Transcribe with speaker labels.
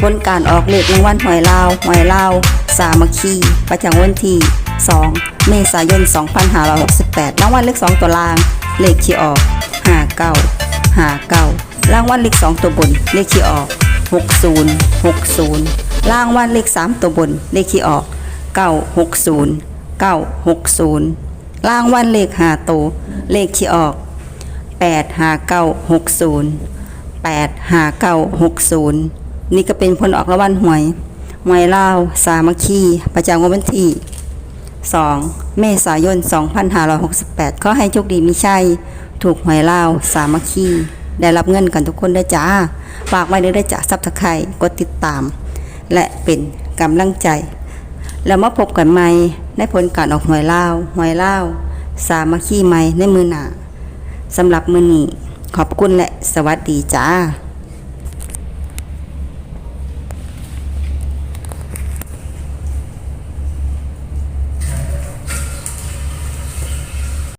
Speaker 1: ผลการออกเลขรางวัลหวยลาวหวยลาวสามัคคีประจำวันที่ 2 เมษายน 2568 รางวัลเลข 2 ตัวล่าง เลขที่ออก 59 59 รางวัลเลข 2 ตัวบน เลขที่ออก 60 60 รางวัลเลข 3 ตัวบน เลขที่ออก 960 960 รางวัลเลข5ตัว เลขที่ออก 85960 85960 นี่ก็เป็นผลออกรางวัลหวยหวยลาวสามัคคีประจำวันที่ 2 เมษายน 2568 ขอให้โชคดีมีชัย ถูกหวยลาวสามัคคีได้รับเงินกันทุกคนได้จ้าฝากไว้เด้อได้จ้าซับสไครกดติดตาม และเป็นกำลังใจ แล้วมาพบกันใหม่ในผลการออกหวยลาวหวยลาวสามัคคีใหม่ในมือหนาสำหรับมือนี้ขอบคุณและสวัสดีจ้า